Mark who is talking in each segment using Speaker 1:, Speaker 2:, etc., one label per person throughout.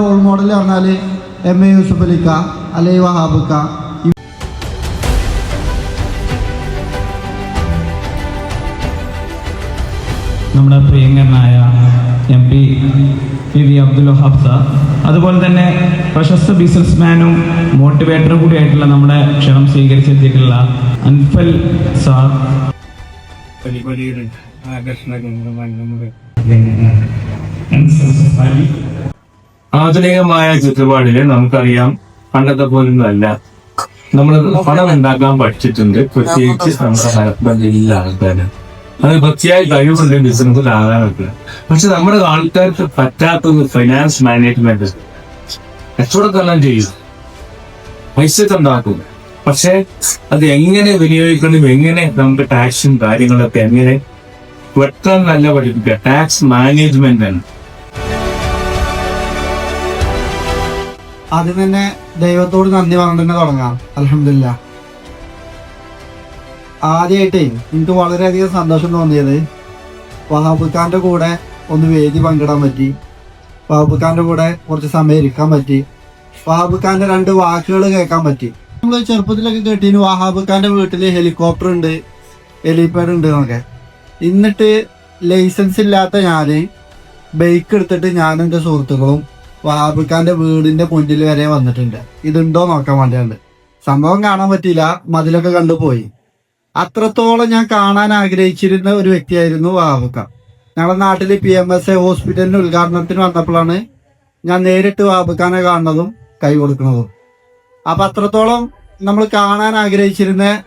Speaker 1: Role model പറഞ്ഞാൽ M A Yusuf അലിക്ക അലൈ വഹാബിക്ക.
Speaker 2: നമ്മുടെ പ്രിയങ്കരനായ M P P V Abdul Wahab sir അതുപോലെ തന്നെ പ്രശസ്ത ബിസിനസ്മാനും മോട്ടിവേറ്ററും കൂടിയായിട്ടുള്ള നമ്മുടെ ക്ഷണം സ്വീകരിച്ചെത്തിയിട്ടുള്ള അൻഫൽ സാർ
Speaker 3: ആധുനികമായ ചുറ്റുപാടിൽ നമുക്കറിയാം പണ്ടത്തെ പോലൊന്നും അല്ല നമ്മൾ പണം ഉണ്ടാക്കാൻ പഠിച്ചിട്ടുണ്ട്. പ്രത്യേകിച്ച് നമ്മുടെ ഹസ്ബൻഡിലുള്ള ആൾക്കാര്. അത് വൃത്തിയായി കഴിവുണ്ട് ബിസിനസ്സിൽ ആകാനൊക്കെ പക്ഷെ നമ്മുടെ ആൾക്കാർക്ക് പറ്റാത്തത് ഫൈനാൻസ് മാനേജ്മെന്റ് കച്ചവടത്തെല്ലാം ചെയ്യും. പൈസ ഉണ്ടാക്കും. പക്ഷെ അത് എങ്ങനെ വിനിയോഗിക്കണം എങ്ങനെ നമുക്ക് ടാക്സും കാര്യങ്ങളൊക്കെ എങ്ങനെ വെട്ടാൻ നല്ല പഠിപ്പിക്കുക? ടാക്സ് മാനേജ്മെന്റ് ആണ്.
Speaker 1: ആദ്യം തന്നെ ദൈവത്തോട് നന്ദി പറഞ്ഞു തന്നെ തുടങ്ങാം. അലഹമില്ല ആദ്യമായിട്ടേ എനിക്ക് വളരെയധികം സന്തോഷം തോന്നിയത് വഹാബുഖാന്റെ കൂടെ ഒന്ന് വേദി പങ്കിടാൻ പറ്റി. വഹാബുഖാന്റെ കൂടെ കുറച്ച് സമയം ഇരിക്കാൻ പറ്റി. വഹാബുഖാന്റെ രണ്ട് വാക്കുകൾ കേൾക്കാൻ പറ്റി. നമ്മൾ ചെറുപ്പത്തിലൊക്കെ കേട്ടീന് വഹാബുഖാന്റെ വീട്ടിൽ ഹെലികോപ്റ്റർ ഉണ്ട് ഹെലിപാഡ് ഉണ്ട് എന്നൊക്കെ. എന്നിട്ട് ലൈസൻസ് ഇല്ലാത്ത ഞാൻ ബൈക്ക് എടുത്തിട്ട് ഞാനും എന്റെ സുഹൃത്തുക്കളും വഹാബിക്കാന്റെ വീടിന്റെ മുന്നിൽ വരെ വന്നിട്ടുണ്ട്. ഇതുണ്ടോ നോക്കാൻ വേണ്ടിയുണ്ട്. സംഭവം കാണാൻ പറ്റിയില്ല. മതിലൊക്കെ കണ്ടുപോയി അത്രത്തോളം ഞാൻ കാണാൻ ആഗ്രഹിച്ചിരുന്ന ഒരു വ്യക്തിയായിരുന്നു വാബുക്ക. ഞങ്ങളുടെ നാട്ടിൽ പി എം എസ് എ ഹോസ്പിറ്റലിന്റെ ഉദ്ഘാടനത്തിന് വന്നപ്പോഴാണ് ഞാൻ നേരിട്ട് വാബുക്കാനെ കാണുന്നതും കൈ കൊടുക്കുന്നതും. അപ്പൊ അത്രത്തോളം നമ്മൾ കാണാൻ ആഗ്രഹിച്ചിരുന്ന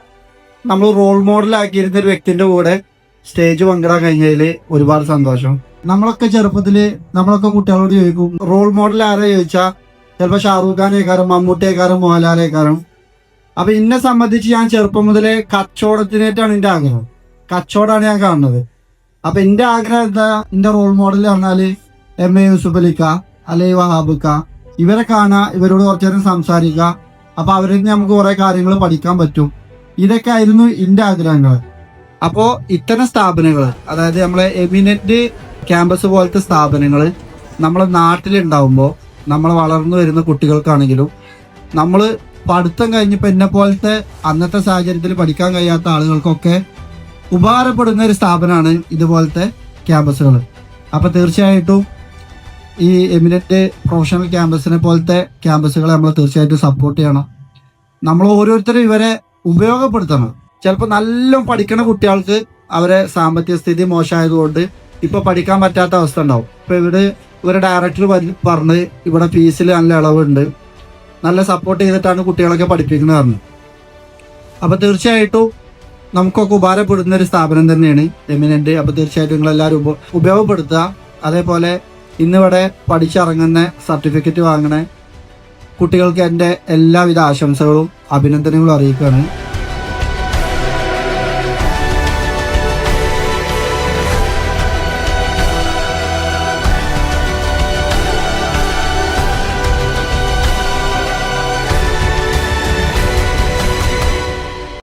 Speaker 1: നമ്മൾ റോൾ മോഡലാക്കിയിരുന്ന ഒരു വ്യക്തിന്റെ കൂടെ സ്റ്റേജ് പങ്കിടാൻ കഴിഞ്ഞതിൽ ഒരുപാട് സന്തോഷം. നമ്മളൊക്കെ ചെറുപ്പത്തിൽ നമ്മളൊക്കെ കുട്ടികളോട് ചോദിക്കും റോൾ മോഡൽ ആരാ? ചോദിച്ചാൽ ചിലപ്പോൾ ഷാറൂഖ് ഖാനേക്കാരും മമ്മൂട്ടിയേക്കാരും മോഹൻലാലേക്കാരും അപ്പൊ എന്നെ സംബന്ധിച്ച് ഞാൻ ചെറുപ്പം മുതലേ കച്ചവടത്തിനായിട്ടാണ് എന്റെ ആഗ്രഹം. കച്ചവടമാണ് ഞാൻ കാണുന്നത്. അപ്പൊ എന്റെ ആഗ്രഹം എന്താ? എന്റെ റോൾ മോഡൽ പറഞ്ഞാൽ എം എ യൂസുഫ് അലിക്ക അല്ലെ വഹാബിക്ക ഇവരെ കാണുക ഇവരോട് കുറച്ചു നേരം സംസാരിക്കുക അപ്പൊ അവരിൽ നിന്ന് നമുക്ക് കുറെ കാര്യങ്ങൾ പഠിക്കാൻ പറ്റും. ഇതൊക്കെ ആയിരുന്നു എന്റെ ആഗ്രഹങ്ങൾ. അപ്പോ ഇത്തരം സ്ഥാപനങ്ങൾ അതായത് നമ്മളെ എമിനന്റ് ക്യാമ്പസ് പോലത്തെ സ്ഥാപനങ്ങൾ നമ്മളെ നാട്ടിലുണ്ടാവുമ്പോൾ നമ്മൾ വളർന്നു വരുന്ന കുട്ടികൾക്കാണെങ്കിലും നമ്മൾ പഠിത്തം കഴിഞ്ഞപ്പോൾ എന്നെ പോലത്തെ അന്നത്തെ സാഹചര്യത്തിൽ പഠിക്കാൻ കഴിയാത്ത ആളുകൾക്കൊക്കെ ഉപകാരപ്പെടുന്ന ഒരു സ്ഥാപനമാണ് ഇതുപോലത്തെ ക്യാമ്പസുകൾ അപ്പോൾ തീർച്ചയായിട്ടും ഈ എമിനറ്റ് പ്രൊഫഷണൽ ക്യാമ്പസിനെ പോലത്തെ ക്യാമ്പസുകളെ നമ്മൾ തീർച്ചയായിട്ടും സപ്പോർട്ട് ചെയ്യണം. നമ്മൾ ഓരോരുത്തരും ഇവരെ ഉപയോഗപ്പെടുത്തണം. ചിലപ്പോൾ നല്ല പഠിക്കണ കുട്ടികൾക്ക് അവരെ സാമ്പത്തിക സ്ഥിതി മോശമായതുകൊണ്ട് ഇപ്പൊ പഠിക്കാൻ പറ്റാത്ത അവസ്ഥ ഉണ്ടാവും. ഇപ്പൊ ഇവിടെ ഇവരെ ഡയറക്ടർ പറഞ്ഞ് ഇവിടെ ഫീസിൽ നല്ല ഇളവുണ്ട്. നല്ല സപ്പോർട്ട് ചെയ്തിട്ടാണ് കുട്ടികളൊക്കെ പഠിപ്പിക്കുന്നത് പറഞ്ഞു. അപ്പൊ തീർച്ചയായിട്ടും നമുക്കൊക്കെ ഉപകാരപ്പെടുന്ന ഒരു സ്ഥാപനം തന്നെയാണ് എമിനന്റ്. അപ്പൊ തീർച്ചയായിട്ടും നിങ്ങൾ എല്ലാവരും ഉപ ഉപയോഗപ്പെടുത്തുക. അതേപോലെ ഇന്നിവിടെ പഠിച്ചിറങ്ങുന്ന സർട്ടിഫിക്കറ്റ് വാങ്ങണ കുട്ടികൾക്ക് എന്റെ എല്ലാവിധ ആശംസകളും അഭിനന്ദനങ്ങളും അറിയിക്കുകയാണ്.